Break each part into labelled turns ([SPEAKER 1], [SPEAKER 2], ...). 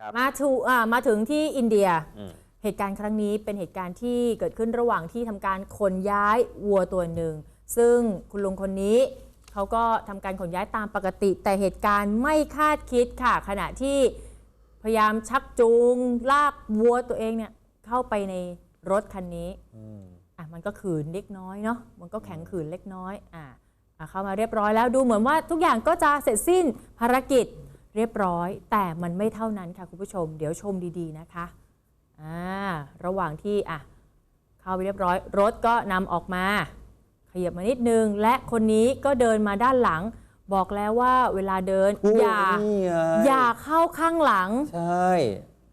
[SPEAKER 1] ครับ
[SPEAKER 2] มาถูอ่ามาถึงที่อินเดีย
[SPEAKER 1] อืม
[SPEAKER 2] เหตุการณ์ครั้งนี้เป็นเหตุการณ์ที่เกิดขึ้นระหว่างที่ทำการขนย้ายวัวตัวหนึ่ง ซึ่งคุณลุงคนนี้เขาก็ทำการขนย้ายตามปกติ แต่เหตุการณ์ไม่คาดคิดค่ะ ขณะที่พยายามชักจูงลากวัวตัวเองเนี่ยเข้าไปในรถคันนี้
[SPEAKER 1] อืม
[SPEAKER 2] อะมันก็ขืนเล็กน้อยเนาะมันก็แข็งขืนเล็กน้อยอะอะเข้ามาเรียบร้อยแล้วดูเหมือนว่าทุกอย่างก็จะเสร็จสิ้นภารกิจ เรียบร้อย แต่มันไม่เท่านั้นค่ะคุณผู้ชม เดี๋ยวชมดีๆนะคะอ่าระหว่างที่อะเข้าไปเรียบร้อย รถก็นำออกมา ขยับมานิดนึง และคนนี้ก็เดินมาด้านหลัง บอกแล้วว่าเวลาเดิน
[SPEAKER 1] โอ้
[SPEAKER 2] อย่า
[SPEAKER 1] นี่ไง
[SPEAKER 2] อย่าเข้าข้างหลัง
[SPEAKER 1] ใช่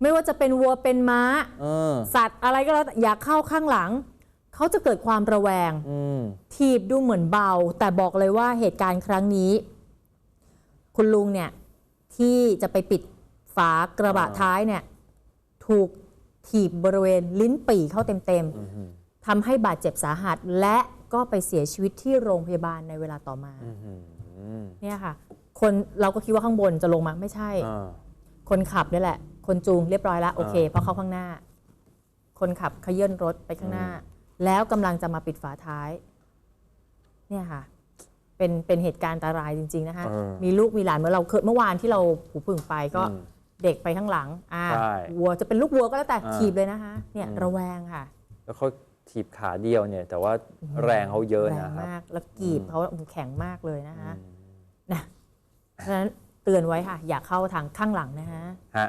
[SPEAKER 2] ไม่ว่าจะเป็นวัวเป็นม้า
[SPEAKER 1] เออ
[SPEAKER 2] สัตว์อะไรก็แล้วแต่อย่าเข้าข้างหลัง เขาจะเกิดความระแวง
[SPEAKER 1] อืม
[SPEAKER 2] ถีบดูเหมือนเบา แต่บอกเลยว่าเหตุการณ์ครั้งนี้ คุณลุงเนี่ย ที่จะไปปิดฝากระบะ
[SPEAKER 1] อ่า
[SPEAKER 2] ท้ายเนี่ยถูกถีบบริเวณลิ้นปี่เข้าเต็ม
[SPEAKER 1] อืมอืม
[SPEAKER 2] ๆทำให้บาดเจ็บสาหัส และก็ไปเสียชีวิตที่โรงพยาบาลในเวลาต่อมา
[SPEAKER 1] อืมอืม
[SPEAKER 2] เนี่ยค่ะ คนเราก็คิดว่าข้างบนจะลงมาไม่ใช่
[SPEAKER 1] อ่า
[SPEAKER 2] คนขับนี่แหละ คนจูงเรียบร้อยแล้วโอเค
[SPEAKER 1] อ่า
[SPEAKER 2] เพราะเข้าข้างหน้า คนขับขยื่นรถไปข้างหน้า แล้วกำลังจะมาปิดฝาท้าย เนี่ยค่ะ เป็นเป็นเหตุการณ์อันตรายจริงๆนะคะ
[SPEAKER 1] เออ
[SPEAKER 2] มีลูกมีหลานเมื่อเราเคยเมื่อวานที่เราหูผึ่งไปก็
[SPEAKER 1] อืม
[SPEAKER 2] เด็กไปข้างหลังอ่า
[SPEAKER 1] ใช่
[SPEAKER 2] วัวจะเป็นลูกวัวก็แล้วแต่
[SPEAKER 1] อ่า
[SPEAKER 2] ถีบเลยนะคะเนี่ย
[SPEAKER 1] อืม
[SPEAKER 2] ระแวงค่ะ
[SPEAKER 1] แล้วเขาถีบขาเดียวเนี่ย แต่ว่าแรงเขาเยอะ
[SPEAKER 2] แรง
[SPEAKER 1] นะครับ
[SPEAKER 2] มากแล้วกีบ
[SPEAKER 1] อืม
[SPEAKER 2] เขาแข็งมากเลยนะคะ
[SPEAKER 1] อืม
[SPEAKER 2] นะเพราะฉะนั้นเตือนไว้ค่ะ อย่าเข้าทางข้างหลังนะคะ
[SPEAKER 1] ฮะ